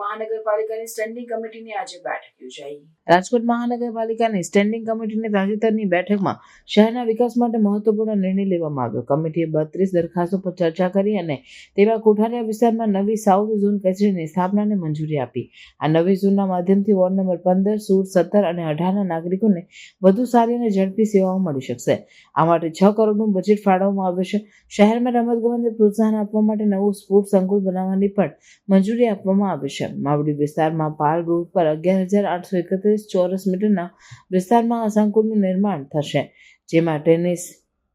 મહાનગરપાલિકાની સ્ટેન્ડિંગ કમિટીની આજે બેઠક યોજાઈ. રાજકોટ મહાનગરપાલિકાની સ્ટેન્ડિંગ કમિટીની તાજેતરની બેઠકમાં શહેરના વિકાસ માટે મહત્વપૂર્ણ નિર્ણય લેવામાં આવ્યો. કમિટીએ બત્રીસ દરખાસ્તો પર ચર્ચા કરી અને તેવા કોઠારિયા વિસ્તારમાં નવી સાઉથ ઝોન કચેરીની સ્થાપનાને મંજૂરી આપી. આ નવી ઝોનના માધ્યમથી વોર્ડ નંબર પંદર, સોળ, સત્તર અને અઢારના નાગરિકોને વધુ સારી અને ઝડપી સેવાઓ મળી શકશે. આ માટે છ કરોડનું બજેટ ફાળવવામાં આવ્યું છે. શહેરમાં રમતગમતને પ્રોત્સાહન આપવા માટે નવું સ્પોર્ટ સંકુલ બનાવવાની પણ મંજૂરી આપવામાં આવી છે. માવડી વિસ્તારમાં પાલ રોડ પર અગિયાર હજાર આઠસો એકત્રીસ ચોરસ મીટરના વિસ્તારમાં આ નિર્માણ થશે, જેમાં tennis,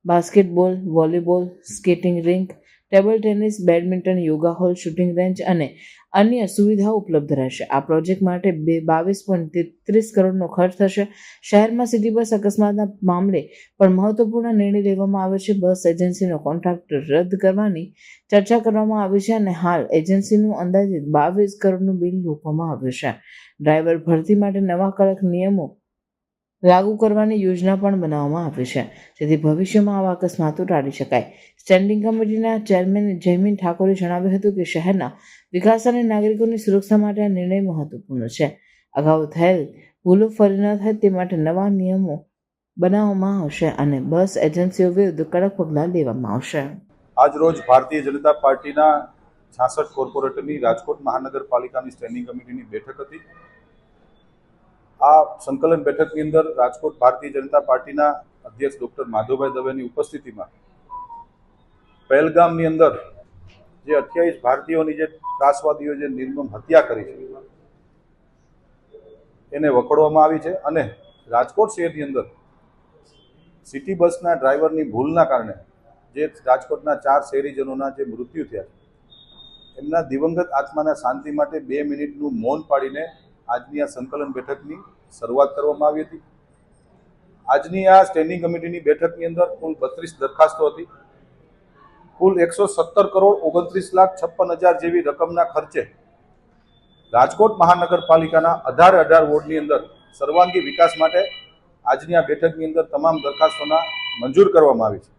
basketball, volleyball, skating rink table tennis, badminton, yoga hall, shooting range અને અન્ય સુવિધાઓ ઉપલબ્ધ રહેશે. આ પ્રોજેક્ટ માટે બે બાવીસ પોઈન્ટ તેત્રીસ કરોડનો ખર્ચ થશે. શહેરમાં સિટી બસ અકસ્માતના મામલે પણ મહત્વપૂર્ણ નિર્ણય લેવામાં આવ્યો છે. બસ એજન્સીનો કોન્ટ્રાક્ટ રદ કરવાની ચર્ચા કરવામાં આવી છે અને હાલ એજન્સીનું અંદાજિત બાવીસ કરોડનું બિલ રોકવામાં આવ્યું છે. ડ્રાઈવર ભરતી માટે નવા કડક નિયમો લાગુ કરવાની યોજના પણ બનાવવામાં આવી છે. જેથી ભવિષ્યમાં આવા અકસ્માતો ટાળી શકાય. સ્ટેન્ડિંગ કમિટીના ચેરમેન જયમીન ઠાકોરે જણાવ્યું હતું કે શહેરના વિકાસ અને નાગરિકોની સુરક્ષા માટે આ નિર્ણય મહત્વપૂર્ણ છે. અગાઉ થયેલ ભૂલો ફરી ન થાય તે માટે નવા નિયમો બનાવવામાં આવશે અને બસ એજન્સીઓ વિરુદ્ધ કડક પગલાં લેવામાં આવશે. આજ રોજ ભારતીય જનતા પાર્ટીના છાસઠ કોર્પોરેટરની રાજકોટ મહાનગરપાલિકાની સ્ટેન્ડિંગ કમિટીની બેઠક હતી. આ સંકલન બેઠકની અંદર રાજકોટ ભારતીય જનતા પાર્ટીના અધ્યક્ષ ડોક્ટર માધવભાઈ દવેની ઉપસ્થિતિમાં પહેલગામની અંદર જે અઠ્યાવીસ ભારતીયોની જે ત્રાસવાદીઓ જે નિર્મમ હત્યા કરી છે, એને વખોડવામાં આવી છે અને રાજકોટ શહેરની અંદર સિટી બસના ડ્રાઈવરની ભૂલના કારણે જે રાજકોટના ચાર શહેરીજનોના જે મૃત્યુ થયા એમના દિવંગત આત્માના શાંતિ માટે બે મિનિટનું મૌન પાડીને આજની આ સંકલન બેઠકની શરૂઆત કરવામાં આવી હતી. આજની આ સ્ટેન્ડિંગ કમિટીની બેઠકની અંદર કુલ બત્રીસ દરખાસ્તો હતી. કુલ એકસો સત્તર કરોડ ઓગણત્રીસ લાખ છપ્પન હજાર જેવી રકમના ખર્ચે રાજકોટ મહાનગરપાલિકાના અઢાર અઢાર વોર્ડની અંદર સર્વાંગી વિકાસ માટે આજની આ બેઠકની અંદર તમામ દરખાસ્તોના મંજૂર કરવામાં આવી છે.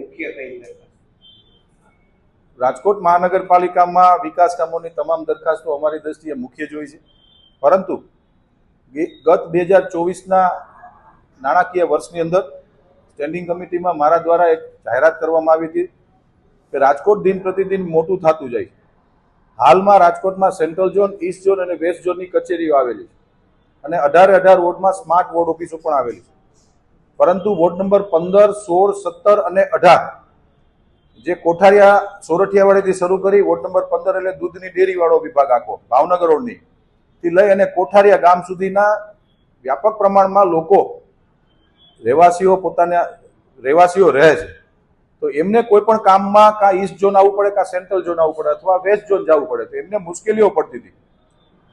મુખ્ય કઈ રાજકોટ મહાનગરપાલિકામાં વિકાસ કામોની તમામ દરખાસ્તો અમારી દ્રષ્ટિએ મુખ્ય જોઈ છે. પરંતુ ગત બે હજાર ચોવીસના નાણાકીય વર્ષની અંદર સ્ટેન્ડિંગ કમિટીમાં મારા દ્વારા એક જાહેરાત કરવામાં આવી હતી કે રાજકોટ દિન પ્રતિદિન મોટું થતું જાય હાલમાં રાજકોટમાં સેન્ટ્રલ ઝોન, ઈસ્ટ ઝોન અને વેસ્ટ ઝોનની કચેરીઓ આવેલી છે અને અઢારે અઢાર વોર્ડમાં સ્માર્ટ વોર્ડ ઓફિસો પણ આવેલી છે. પરંતુ વોર્ડ નંબર પંદર, સોળ, સત્તર અને અઢાર જે કોઠારિયા સોરઠિયાવાડીથી શરૂ કરી વોર્ડ નંબર પંદર એટલે દૂધની ડેરીવાળો વિભાગ આખો, ભાવનગર રોડની થી લઈ અને કોઠારિયા ગામ સુધીના વ્યાપક પ્રમાણમાં લોકો રહેવાસીઓ પોતાના, રહેવાસીઓ રહે છે. તો એમને કોઈ પણ કામમાં કાં ઈસ્ટ ઝોન આવવું પડે, કાં સેન્ટ્રલ ઝોન આવવું પડે અથવા વેસ્ટ ઝોન જવું પડે, તો એમને મુશ્કેલીઓ પડતી હતી.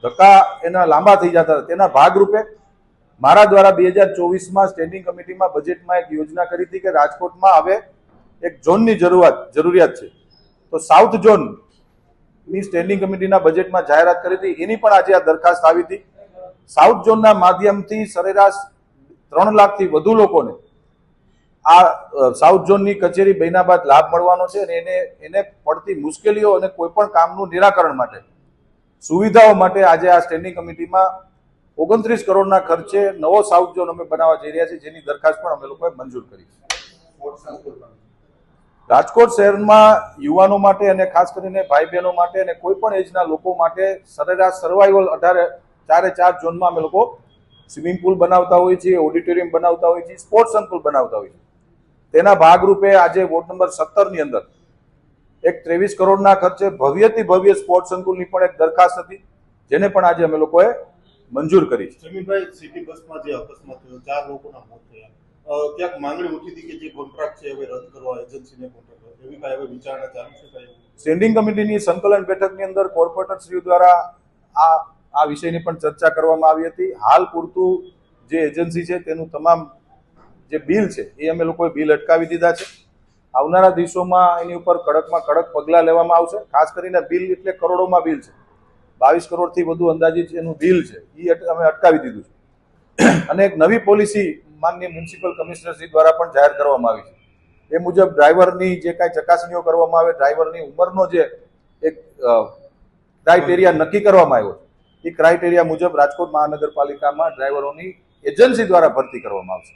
ધક્કા એના લાંબા થઈ જતા હતા. તેના ભાગરૂપે મારા દ્વારા બે હજાર ચોવીસમાં સ્ટેન્ડિંગ કમિટીમાં બજેટમાં એક યોજના કરી હતી કે રાજકોટમાં હવે એક ઝોનની જરૂરિયાત જરૂરિયાત છે. તો સાઉથ ઝોનની સ્ટેન્ડિંગ કમિટીના બજેટમાં જાહેરાત કરી હતી. એની પણ આજે આ દરખાસ્ત આવી હતી. સાઉથ ઝોનના માધ્યમથી સરેરાશ ત્રણ લાખથી વધુ લોકોને આ સાઉથ ઝોનની કચેરી બન્યા બાદ લાભ મળવાનો છે અને એને એને પડતી મુશ્કેલીઓ અને કોઈ પણ કામનું નિરાકરણ માટે, સુવિધાઓ માટે આજે આ સ્ટેન્ડિંગ કમિટીમાં ઓગણત્રીસ કરોડના ખર્ચે નવો સાઉથ ઝોન અમે બનાવવા જઈ રહ્યા છીએ, જેની દરખાસ્ત પણ અમે લોકોએ મંજૂર કરી છે. રાજકોટ શહેરમાં યુવાનો માટે અને ખાસ કરીને ભાઈ બહેનો માટે અને કોઈ પણ એજના લોકો માટે સરેરાશ સર્વાઈવલ અઢારે, ચારે ચાર ઝોનમાં અમે લોકો સ્વિમિંગ પુલ બનાવતા હોઈએ છીએ, ઓડિટોરિયમ બનાવતા હોઈએ છીએ, સ્પોર્ટ્સ સંકુલ બનાવતા હોઈએ છીએ. તેના ભાગરૂપે આજે વોર્ડ નંબર સત્તરની અંદર એક ત્રેવીસ કરોડના ખર્ચે ભવ્યથી ભવ્ય સ્પોર્ટ્સ સંકુલની પણ એક દરખાસ્ત હતી, જેને પણ આજે અમે લોકોએ મંજૂર કરી છે. જમીનભાઈ, સિટી બસમાં જે અકસ્માત થયો, ચાર લોકોના મોત થયા. ક્યાંક માંગણી ઉઠી હતી કે જે કોન્ટ્રાક્ટ છે હવે રદ કરવા એજન્સીને કોન્ટ્રાક્ટ એવી કાંઈ હવે વિચારણા ચાલુ છે કાંઈ? સ્ટેન્ડિંગ કમિટીની સંકલન બેઠકની અંદર કોર્પોરેટરશ્રીઓ દ્વારા આ આ વિષયની પણ ચર્ચા કરવામાં આવી હતી. હાલ પૂરતું જે એજન્સી છે તેનું તમામ જે બિલ છે એ અમે લોકોએ બિલ અટકાવી દીધા છે. આવનારા દિવસોમાં એની ઉપર કડકમાં કડક પગલાં લેવામાં આવશે. ખાસ કરીને બિલ એટલે કરોડોમાં બિલ છે. બાવીસ કરોડથી વધુ અંદાજિત એનું બિલ છે. એ અમે અટકાવી દીધું છે. અને એક નવી પોલિસી માનનીય મ્યુનિસિપલ કમિશનરશ્રી દ્વારા પણ જાહેર કરવામાં આવી છે. એ મુજબ ડ્રાઈવરની જે કાંઈ ચકાસણીઓ કરવામાં આવે ડ્રાઈવરની ઉંમરનો જે એક ક્રાઇટેરિયા નક્કી કરવામાં આવ્યો છે. એ ક્રાઇટેરિયા મુજબ રાજકોટ મહાનગરપાલિકામાં ડ્રાઈવરોની એજન્સી દ્વારા ભરતી કરવામાં આવશે.